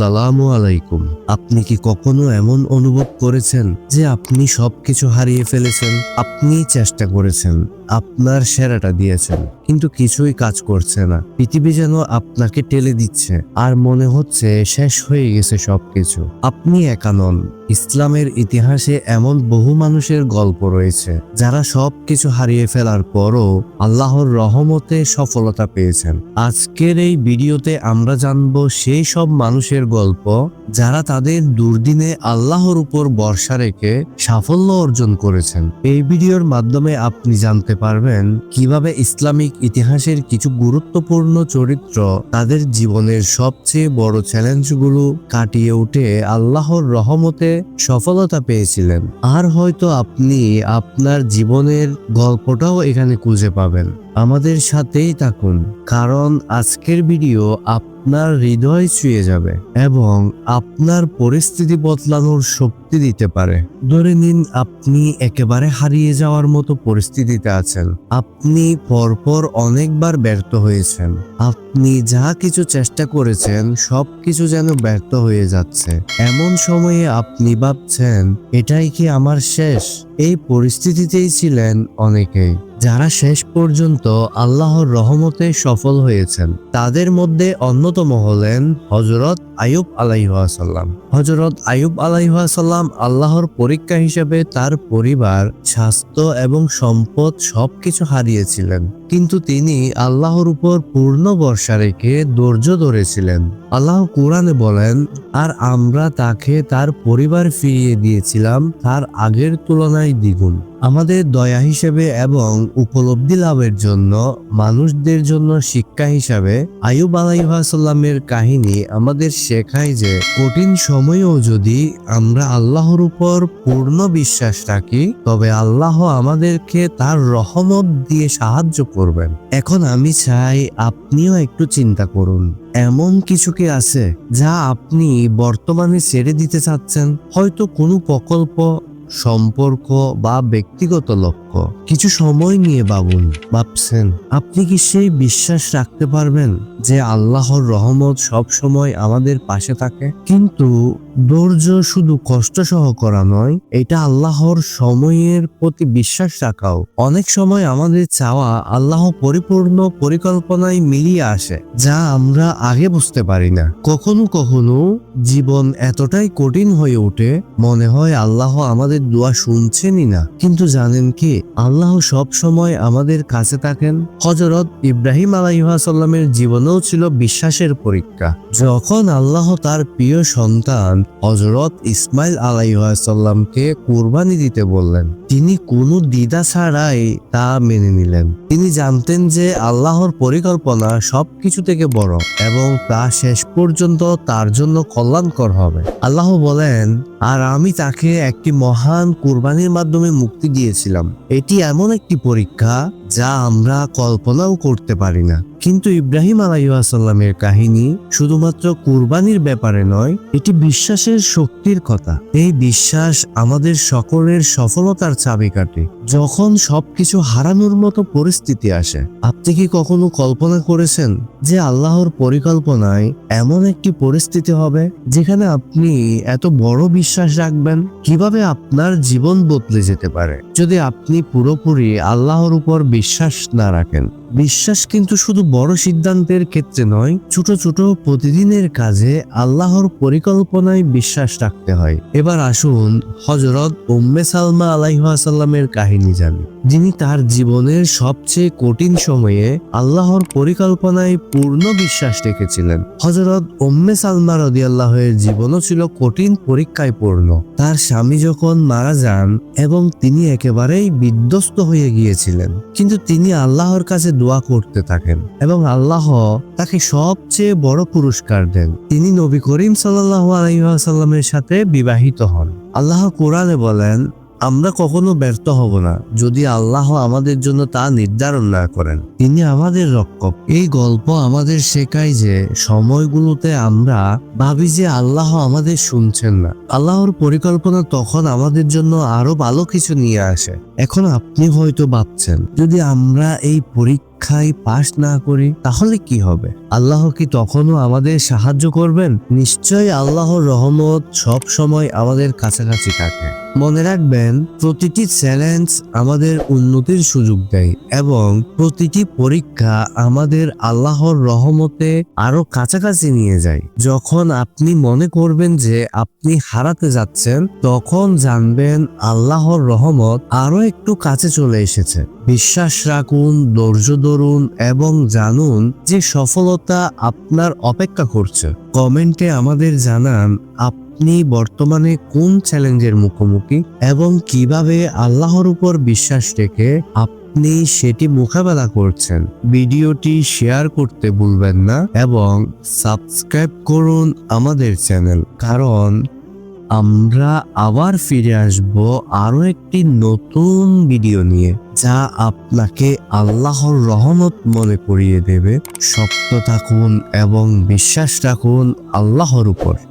আসসালামু আলাইকুম। আপনি কি কখনো এমন অনুভব করেছেন যে আপনি সবকিছু হারিয়ে ফেলেছেন? আপনি চেষ্টা করেছেন। আপনার সেরাটা দিয়েছেন, কিন্তু কিছুই কাজ করছে না। পৃথিবী যেন আপনাকে টেলে দিচ্ছে, আর মনে হচ্ছে শেষ হয়ে গেছে সবকিছু। আপনি একা নন। ইসলামের ইতিহাসে এমন বহু মানুষের গল্প রয়েছে, যারা সবকিছু হারিয়ে ফেলার পরও আল্লাহর রহমতে সফলতা পেয়েছেন। আজকের এই ভিডিওতে আমরা জানব সেই সব মানুষের গল্প, যারা তাদের দুর্দিনে আল্লাহর উপর ভরসা রেখে সাফল্য অর্জন করেছেন। এই ভিডিওর মাধ্যমে আপনি জানতে পারবেন কীভাবে ইসলামিক ইতিহাসের কিছু গুরুত্বপূর্ণ চরিত্র তাদের জীবনের সবচেয়ে বড় চ্যালেঞ্জগুলো কাটিয়ে উঠে আল্লাহর রহমতে সফলতা পেয়েছিলেন। আর হয়তো আপনি আপনার জীবনের গল্পটাও এখানে খুঁজে পাবেন। আমাদের সাথেই থাকুন, কারণ আজকের ভিডিও আপনার হৃদয় ছুঁয়ে যাবে এবং আপনার পরিস্থিতি বদলানোর শক্তি দিতে পারে। ধরে নিন, আপনি একেবারে হারিয়ে যাওয়ার মতো পরিস্থিতিতে আছেন। আপনি পরপর অনেকবার ব্যর্থ হয়েছেন। আপনি যা কিছু চেষ্টা করেছেন, সব কিছু যেন ব্যর্থ হয়ে যাচ্ছে। এমন সময়ে আপনি ভাবছেন, এটাই কি আমার শেষ? এই পরিস্থিতিতেই ছিলেন অনেকেই যারা শেষ পর্যন্ত আল্লাহর রহমতে সফল হয়েছেন। তাদের মধ্যে অন্যতম হলেন হজরত আয়ুব আলাইহাসাল্লাম হজরত আয়ুব আলাইহাসাল্লাম আল্লাহর পরীক্ষা হিসেবে তার পরিবার, স্বাস্থ্য এবং সম্পদ সবকিছু হারিয়েছিলেন। কিন্তু তিনি আল্লাহর উপর পূর্ণ ভরসা রেখে ধৈর্য ধরেছিলেন। আল্লাহ কোরআনে বলেন, আর আমরা তাকে তার পরিবার ফিরিয়ে দিয়েছিলাম তার আগের তুলনায় দ্বিগুণ। আমাদের দয়া হিসেবে এবং উপলব্ধি লাভের জন্য, মানুষদের জন্য শিক্ষা হিসাবে আয়ুব আলাইহাসাল্লামের কাহিনী আমাদের শেখায় যে কঠিন সময়েও যদি আমরা আল্লাহর উপর পূর্ণ বিশ্বাস রাখি, তবে আল্লাহ আমাদেরকে তার রহমত দিয়ে সাহায্য করবেন। এখন আমি চাই আপনিও একটু চিন্তা করুন। এমন কিছু কি আছে যা আপনি বর্তমানে ছেড়ে দিতে চাচ্ছেন? হয়তো কোনো প্রকল্প সম্পর্ক বা ব্যক্তিগত লক্ষ্য। কিছু সময় নিয়ে বাবুন ভাবছেন, আপনি কি সেই বিশ্বাস রাখতে পারবেন যে আল্লাহর রহমত সব সময় আমাদের পাশে থাকে? কিন্তু ধৈর্য শুধু কষ্ট সহ করা নয়, এটা আল্লাহর সময়ের প্রতি বিশ্বাস রাখাও। অনেক সময় আমাদের চাওয়া আল্লাহ পরিপূর্ণ পরিকল্পনায় মিলিয়ে আসে, যা আমরা আগে বুঝতে পারি না। কখনো কখনো জীবন এতটাই কঠিন হয়ে ওঠে, মনে হয় আল্লাহ আমাদের দোয়া শুনছেনই না। কিন্তু জানেন কি, আল্লাহ সব সময় আমাদের কাছে থাকেন। হজরত ইব্রাহিম আলাইহাসাল্লামের জীবনেও ছিল বিশ্বাসের পরীক্ষা। যখন আল্লাহ তার প্রিয় সন্তান হজরত ইসমাইল আলাইহাসাল্লামকে কোরবানি দিতে বললেন। তিনি কোনো দ্বিধা ছাড়াই তা মেনে নিলেন। তিনি জানতেন যে আল্লাহর পরিকল্পনা সবকিছু থেকে বড় এবং তা শেষ পর্যন্ত তার জন্য কল্যাণকর হবে। আল্লাহ বলেন, আর আমি তাকে একটি মহান কুরবানির মাধ্যমে মুক্তি দিয়েছিলাম। এটি এমন একটি পরীক্ষা যা আমরা কল্পনাও করতে পারি না। কিন্তু ইব্রাহিম আলাইসাল্লামের কাহিনী শুধুমাত্র কুরবানির ব্যাপারে নয়, এটি বিশ্বাসের শক্তির কথা। এই বিশ্বাস আমাদের সকলের সফলতার চাবিকাঠি। যখন সবকিছু হারানোর মতো পরিস্থিতি আসে, আপনি কি কখনো কল্পনা করেছেন যে আল্লাহর পরিকল্পনায় এমন একটি পরিস্থিতি হবে যেখানে আপনি এত বড় বিশ্বাস রাখবেন? কীভাবে আপনার জীবন বদলে যেতে পারে? যদি আপনি পুরোপুরি আল্লাহর উপর বিশ্বাস না রাখেন, বিশ্বাস কিন্তু শুধু বড় সিদ্ধান্তের ক্ষেত্রে নয়, ছোট ছোট প্রতিদিনের কাজে আল্লাহর পরিকল্পনায় বিশ্বাস রাখতে হয়। এবার আসুন হজরত উম্মে সালমা আলাইহাসাল্লামের কাহিনী জানি। যিনি তার জীবনের সবচেয়ে কঠিন সময়ে আল্লাহর পরিকল্পনায় পূর্ণ বিশ্বাস রেখেছিলেন। হজরত উম্মে সালমা রদিয়াল্লাহের জীবনও ছিল কঠিন, পরীক্ষায় পূর্ণ। তার স্বামী যখন মারা যান এবং তিনি একেবারেই বিধ্বস্ত হয়ে গিয়েছিলেন, কিন্তু তিনি আল্লাহর কাছে দোয়া করতে থাকেন এবং আল্লাহ তাকে সবচেয়ে বড় পুরস্কার দেন। তিনি নবী করিম সাল্লাহ আলাইসাল্লামের সাথে বিবাহিত হন। আল্লাহ কোরআনে বলেন আমরা কখনো ব্যর্থ হব না, যদি আল্লাহ আমাদের জন্য তা নির্ধারণ না করেন। তিনি আমাদের রক্ষক। এই গল্প আমাদের শেখায় যে সময়গুলোতে আমরা ভাবি যে আল্লাহ আমাদের শুনছেন না। আল্লাহর পরিকল্পনা তখন আমাদের জন্য আরও ভালো কিছু নিয়ে আসে। এখন আপনি হয়তো ভাবছেন, যদি আমরা এই পরীক্ষা পরীক্ষায় পাশ না করি, তাহলে কি হবে? আল্লাহ কি তখনও আমাদের সাহায্য করবেন? নিশ্চয়ই আল্লাহর রহমত সব সময় আমাদের কাছাকাছি থাকে। মনে রাখবেন, প্রতিটি চ্যালেঞ্জ আমাদের উন্নতির সুযোগ দেয় এবং প্রতিটি পরীক্ষা আমাদের আল্লাহর রহমতে আরও কাছাকাছি নিয়ে যায়। যখন আপনি মনে করবেন যে আপনি হারাতে যাচ্ছেন, তখন জানবেন আল্লাহর রহমত আরও একটু কাছে চলে এসেছে। বিশ্বাস রাখুন, ধৈর্য ধরুন এবং জানুন যে সফলতা আপনার অপেক্ষা করছে। কমেন্টে আমাদের জানান আপনি বর্তমানে কোন চ্যালেঞ্জের মুখোমুখি এবং কীভাবে আল্লাহর উপর বিশ্বাস রেখে আপনি সেটি মোকাবেলা করছেন? ভিডিওটি শেয়ার করতে ভুলবেন না এবং সাবস্ক্রাইব করুন আমাদের চ্যানেল। কারণ আমরা আবার ফিরে আসব আরও একটি নতুন ভিডিও নিয়ে, যা আপনাকে আল্লাহর রহমত মনে করিয়ে দেবে। শক্ত থাকুন এবং বিশ্বাস রাখুন আল্লাহর উপর।